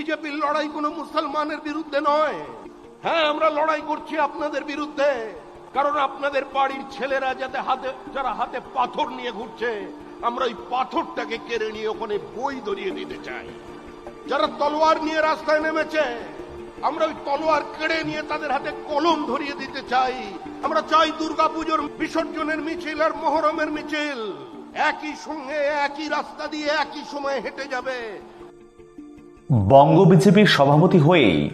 বিজেপির লড়াই কোনো মুসলমানের বিরুদ্ধে নয়। হ্যাঁ আমরা লড়াই করছি আপনাদের বিরুদ্ধে। কারণ আপনাদের বাড়ির ছেলেরা যাতে হাতে, যারা হাতে পাথর নিয়ে ঘুরছে, আমরা ওই পাথরটাকে কেড়ে নিয়ে ওখানে বই ধরিয়ে দিতে চাই। যারা তলোয়ার নিয়ে রাস্তায় নেমেছে, আমরা ওই তলোয়ার কেড়ে নিয়ে তাদের হাতে কলম ধরিয়ে দিতে চাই। আমরা চাই দুর্গাপুজোর বিসর্জনের মিছিল আর মহরমের মিছিল। একই সঙ্গে একই রাস্তা দিয়ে একই সময় হেঁটে যাবে। বঙ্গ বিজেপির সভাপতি হয়েই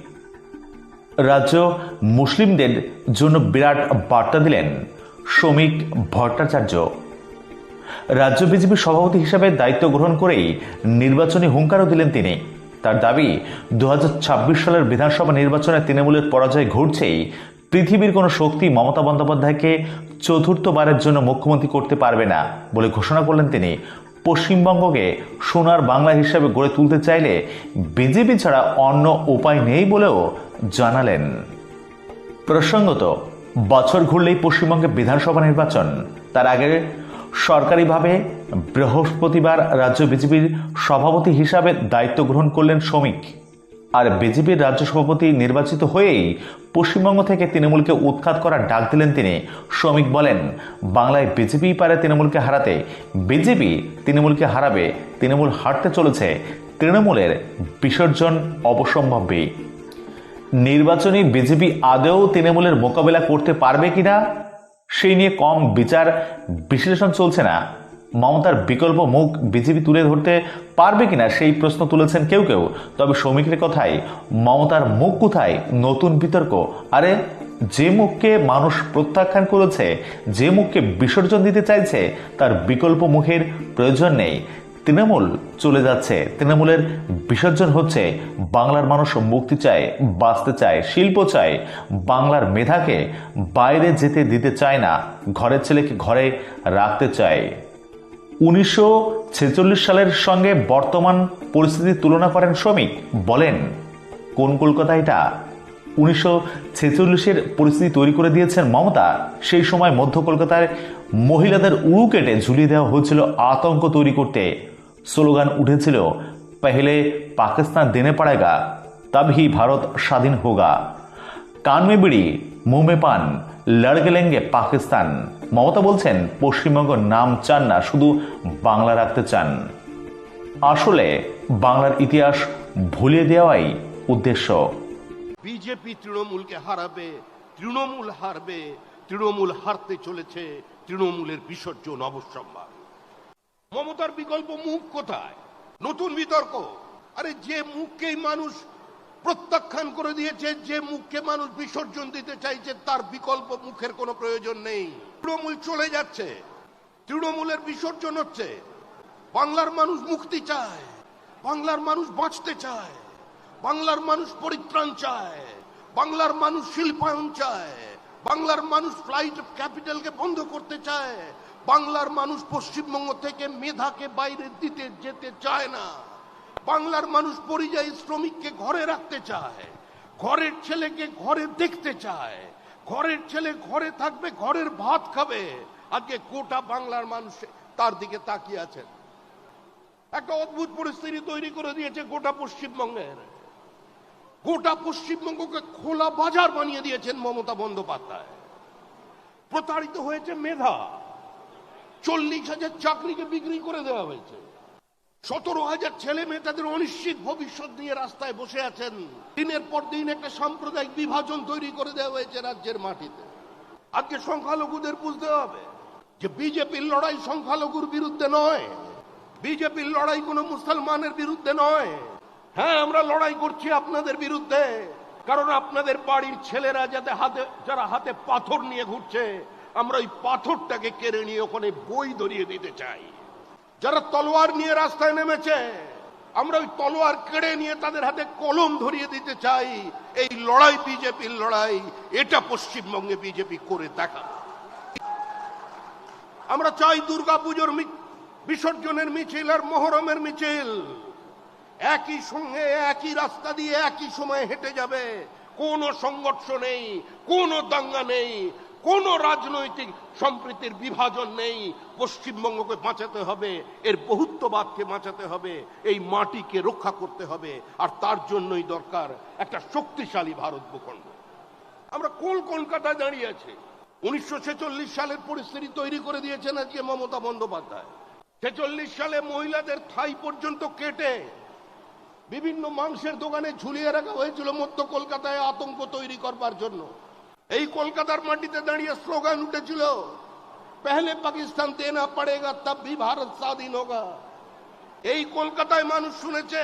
রাজ্য মুসলিমদের জন্য বিরাট বার্তা দিলেন শ্রমিক ভট্টাচার্য। রাজ্য বিজেপির সভাপতি হিসাবে দায়িত্ব গ্রহণ করেই নির্বাচনী হুঙ্কারও দিলেন তিনি। তার দাবি দু হাজার ছাব্বিশ সালের বিধানসভা নির্বাচনে তৃণমূলের পরাজয় ঘটছেই পৃথিবীর কোনো শক্তি মমতা বন্দ্যোপাধ্যায়কে চতুর্থবারের জন্য মুখ্যমন্ত্রী করতে পারবে না বলে ঘোষণা করলেন তিনি। পশ্চিমবঙ্গকে সোনার বাংলা হিসাবে গড়ে তুলতে চাইলে বিজেপি ছাড়া অন্য উপায় নেই বলেও জানালেন। প্রসঙ্গত, বছর ঘুরলেই পশ্চিমবঙ্গে বিধানসভা নির্বাচন। তার আগে সরকারিভাবে বৃহস্পতিবার রাজ্য বিজেপির সভাপতি হিসাবে দায়িত্ব গ্রহণ করলেন শ্রমিক। আর বিজেপির রাজ্য সভাপতি নির্বাচিত হয়েই পশ্চিমবঙ্গ থেকে তৃণমূলকে উৎখাত করার ডাক দিলেন তিনি। শ্রমিক বলেন, বাংলায় বিজেপি পারে তৃণমূলকে হারাতে, বিজেপি তৃণমূলকে হারাবে, তৃণমূল হারতে চলেছে, তৃণমূলের বিসর্জন অবসম্ভাবী নির্বাচনী বিজেপি আদৌ তৃণমূলের মোকাবেলা করতে পারবে কিনা, সেই নিয়ে কম বিচার, বিশ্লেষণ চলছে না। মমতার বিকল্প মুখ বিজেপি তুলে ধরতে পারবে কিনা সেই প্রশ্ন তুলেছেন কেউ কেউ। তবে শ্রমিকের কথায়, মমতার মুখ কোথায়? নতুন বিতর্ক। আরে, যে মুখকে মানুষ প্রত্যাখ্যান করেছে, যে মুখকে বিসর্জন দিতে চাইছে, তার বিকল্প মুখের প্রয়োজন নেই। তৃণমূল চলে যাচ্ছে। তৃণমূলের বিসর্জন হচ্ছে। বাংলার মানুষ মুক্তি চায়, বাঁচতে চায়, শিল্প চায়। বাংলার মেধাকে বাইরে যেতে দিতে চায় না। ঘরের ছেলেকে ঘরে রাখতে চায়। উনিশশো ছেচল্লিশ সালের সঙ্গে বর্তমান পরিস্থিতির তুলনা করেন শ্রমিক। বলেন, কোন কলকাতা এটা? উনিশশো ছেচল্লিশের পরিস্থিতি তৈরি করে দিয়েছেন মমতা। সেই সময় মধ্য কলকাতায় মহিলাদের উড়ু কেটে ঝুলিয়ে দেওয়া হয়েছিল আতঙ্ক তৈরি করতে। স্লোগান উঠেছিল, পহলে পাকিস্তান দেনে পড়েগা তবহি ভারত স্বাধীন হোগা। কান মে বিড়ি, মুহ পান, লড়কে লেঙ্গে পাকিস্তান। মমতা বলছেন, পশ্চিমবঙ্গ নাম চান না, শুধু বাংলা রাখতে চান। আসলে বাংলার ইতিহাস ভুলে দেওয়াই উদ্দেশ্য। বিজেপি তৃণমূলকে হারাবে, তৃণমূল হারবে, তৃণমূল হারতে চলেছে, তৃণমূলের বিসর্জন অবশ্যম্ভার। মমতার বিকল্প মুখ কোথায়? নতুন বিতর্ক? আরে যে মুখকেই মানুষ প্রত্যাখ্যান করে দিয়েছে, যে মুখকে মানুষ বিসর্জন দিতে চাইছে, তার বিকল্প মুখের কোনো প্রয়োজন নেই। তৃণমূল চলে যাচ্ছে, তৃণমূলের বিসর্জন হচ্ছে, বাংলার মানুষ মুক্তি চায়, বাংলার মানুষ বাঁচতে চায়, বাংলার মানুষ পরিত্রাণ চায়, বাংলার মানুষ শিল্পায়ন চায়, বাংলার মানুষ ফ্লাইট অফ ক্যাপিটালকে বন্ধ করতে চায়, বাংলার মানুষ পশ্চিমবঙ্গ থেকে মেধাকে বাইরে দিতে যেতে চায় না, বাংলার মানুষ পরিযায়ী শ্রমিককে ঘরে রাখতে চায়, ঘরের ছেলেকে ঘরে দেখতে চায় ঘরের ছেলে ঘরে থাকবে, ঘরের ভাত খাবে। আজকে গোটা বাংলার মানুষ তার দিকে তাকিয়ে আছেন একটা অদ্ভুত পরিস্থিতি তৈরি করে দিয়েছে গোটা পশ্চিমবঙ্গের। গোটা পশ্চিমবঙ্গকে খোলা বাজার বানিয়ে দিয়েছেন মমতা বন্দ্যোপাধ্যায়। প্রতারিত হয়েছে মেধা। চল্লিশ হাজার চাকরিকে বিক্রি করে দেওয়া হয়েছে। সতেরো হাজার ছেলে মেয়ে তাদের অনিশ্চিত ভবিষ্যৎ নিয়ে রাস্তায় বসে আছেন। দিনের পর দিন একটা সাম্প্রদায়িক বিভাজন তৈরি করে দেওয়া হয়েছে রাজ্যের মাটিতে। আজকে সংখ্যালঘুদের বুঝতে হবে যে বিজেপির লড়াই সংখ্যালঘুর বিরুদ্ধে নয়। বিজেপির লড়াই কোনো মুসলমানের বিরুদ্ধে নয়। হ্যাঁ আমরা লড়াই করছি আপনাদের বিরুদ্ধে, কারণ আপনাদের বাড়ির ছেলেরা যাতে হাতে, যারা হাতে পাথর নিয়ে ঘুরছে, আমরা ওই পাথরটাকে কেড়ে নিয়ে ওখানে বই ধরিয়ে দিতে চাই। যারা তলোয়ার নিয়ে রাস্তায় নেমেছে, আমরা ওই তলোয়ার কেড়ে নিয়ে তাদের হাতে কলম ধরিয়ে দিতে চাই। এই লড়াই বিজেপির লড়াই, এটা পশ্চিমবঙ্গে বিজেপি করে দেখা আমরা চাই দুর্গাপুজোর বিসর্জনের মিছিল আর মহরমের মিছিল। একই সঙ্গে একই রাস্তা দিয়ে একই সময় হেঁটে যাবে। কোনো সংঘর্ষ নেই, কোনো দাঙ্গা নেই। কোন রাজনৈতিক সম্প্রীতির বিভাজন নেই। পশ্চিমবঙ্গকে বাঁচাতে হবে, এর বহুত্ববাদকে বাঁচাতে হবে, এই মাটিকে রক্ষা করতে হবে, আর তার জন্যই দরকার একটা শক্তিশালী ভারত ভূখণ্ড। আমরা কোন কলকাতায় দাঁড়িয়ে আছি। উনিশশো ছেচল্লিশ সালের পরিস্থিতি তৈরি করে দিয়েছেন আজকে মমতা বন্দ্যোপাধ্যায়। ছেচল্লিশ সালে মহিলাদের ঠাই পর্যন্ত কেটে বিভিন্ন মাংসের দোকানে ঝুলিয়ে রাখা হয়েছিল মধ্য কলকাতায় আতঙ্ক তৈরি করবার জন্য। এই কলকাতার মাটিতে দাঁড়িয়ে স্লোগান উঠেছিল, পহলে পাকিস্তান দেনা পড়েগা, তব ভারত স্বাধীন হোগা। এই কলকাতায় মানুষ শুনেছে,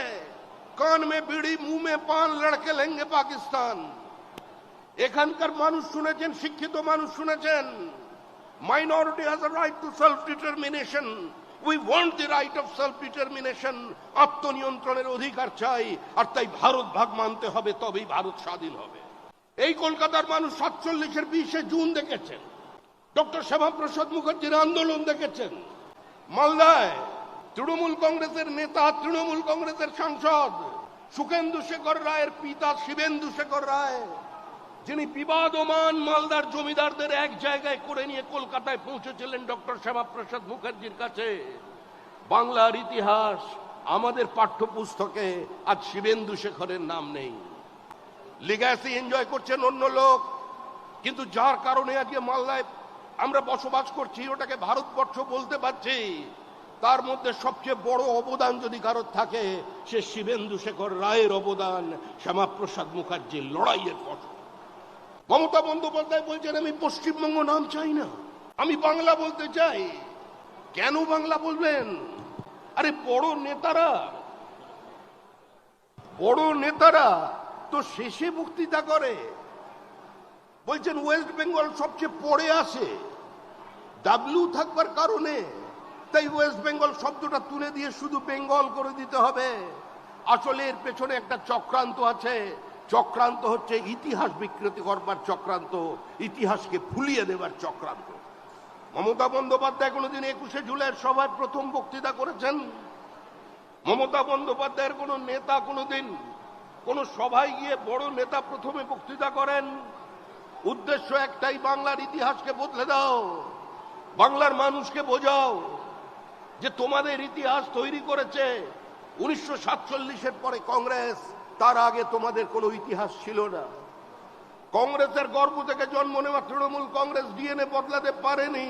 কান মে বিড়ি মুখ মে পান, লড়কে লেঙ্গে পাকিস্তান। এখানকার মানুষ শুনেছেন, শিক্ষিত মানুষ শুনেছেন minority has right to self determination we want the right of self determination আত্মনিয়ন্ত্রণের অধিকার চাই, আর তাই ভারত ভাগ মানতে হবে, তবেই ভারত স্বাধীন হবে। এই কলকাতার মানুষ সাতচল্লিশের বিশে জুন দেখেছেন। ডক্টর শ্যামাপ্রসাদ মুখার্জির আন্দোলন দেখেছেন। মালদায় তৃণমূল কংগ্রেসের নেতা, তৃণমূল কংগ্রেসের সাংসদ সুখেন্দু শেখর রায়ের পিতা শিবেন্দু শেখর রায়, যিনি বিবাদমান মালদার জমিদারদের এক জায়গায় করে নিয়ে কলকাতায় পৌঁছেছিলেন ডক্টর শ্যামাপ্রসাদ মুখার্জির কাছে। বাংলার ইতিহাস আমাদের পাঠ্যপুস্তকে আজ শিবেন্দু শেখরের নাম নেই। লিগাসি এনজয় করছেন অন্য লোক। কিন্তু যার কারণে আজকে মালদায় আমরা বসবাস করছি, ওটাকে ভারতবর্ষ বলতে পারছি। তার মধ্যে সবচেয়ে বড় অবদান যদি কারোর থাকে, সে শিবেন্দু শেখর রায়ের অবদান, শ্যামাপ্রসাদ মুখার্জির লড়াইয়ের ফসল মমতা বন্দ্যোপাধ্যায় বলছেন, আমি পশ্চিমবঙ্গ নাম চাই না। আমি বাংলা বলতে চাই। কেন বাংলা বলবেন? আরে বড় নেতারা বড় নেতারা তো শেষে বক্তৃতা করে। বলছেন ওয়েস্ট বেঙ্গল সবচেয়ে পরে আসে ডাব্লিউ থাকবার কারণে। তাই ওয়েস্ট বেঙ্গল শব্দটা তুলে দিয়ে শুধু বেঙ্গল করে দিতে হবে। আসলে এর পেছনে একটা চক্রান্ত আছে। চক্রান্ত হচ্ছে ইতিহাস বিকৃতি করবার চক্রান্ত, ইতিহাসকে ফুলিয়ে দেবার চক্রান্ত। মমতা বন্দ্যোপাধ্যায় কোনোদিন একুশে জুলাইয়ের সভায় প্রথম বক্তৃতা করেছেন। মমতা বন্দ্যোপাধ্যায়ের কোনো নেতা কোনোদিন কোন সভায় গিয়ে বড় নেতা প্রথমে বক্তৃতা করেন। উদ্দেশ্য একটাই, বাংলার ইতিহাসকে বদলে দাও, বাংলার মানুষকে বোঝাও যে তোমাদের ইতিহাস তৈরি করেছে উনিশশো সাতচল্লিশের পরে কংগ্রেস। তার আগে তোমাদের কোনো ইতিহাস ছিল না। কংগ্রেসের গর্ব থেকে জন্ম নেওয়া তৃণমূল কংগ্রেস ডিএনএ বদলাতে পারেনি।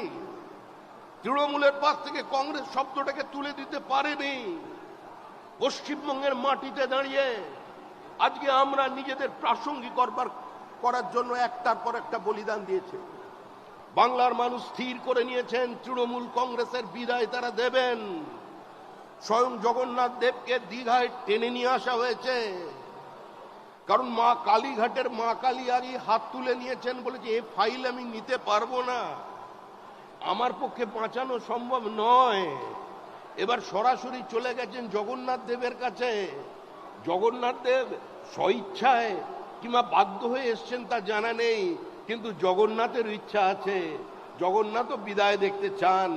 তৃণমূলের পাশ থেকে কংগ্রেস শব্দটাকে তুলে দিতে পারেনি। পশ্চিমবঙ্গের মাটিতে দাঁড়িয়ে আজকে আমরা নিজেদের প্রাসঙ্গিক করবার, করার জন্য একটার পর একটা বলিদান দিয়েছে। বাংলার মানুষ স্থির করে নিয়েছেন, তৃণমূল কংগ্রেসের বিদায় তারা দেবেন। স্বয়ং জগন্নাথ দেবকে দীঘায় টেনে নিয়ে আসা হয়েছে। কারণ মা কালীঘাটের মা কালী আগে হাত তুলে নিয়েছেন বলেছে এ ফাইল আমি নিতে পারব না। আমার পক্ষে বাঁচানো সম্ভব নয়। এবার সরাসরি চলে গেছেন জগন্নাথ দেবের কাছে। জগন্নাথ দেব স্বইচ্ছায় কিংবা বাধ্য হয়ে এসছেন তা জানা নেই, কিন্তু জগন্নাথের ইচ্ছা আছে। জগন্নাথও বিদায় দেখতে চান,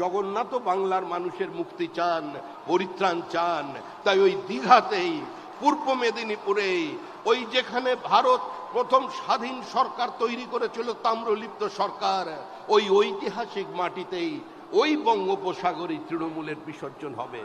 জগন্নাথও বাংলার মানুষের মুক্তি চান, পরিত্রাণ চান। তাই ওই দীঘাতেই, পূর্ব মেদিনীপুরেই ওই যেখানে ভারত প্রথম স্বাধীন সরকার তৈরি করেছিল তাম্রলিপ্ত সরকার, ওই ঐতিহাসিক মাটিতেই ওই বঙ্গোপসাগরী তৃণমূলের বিসর্জন হবে।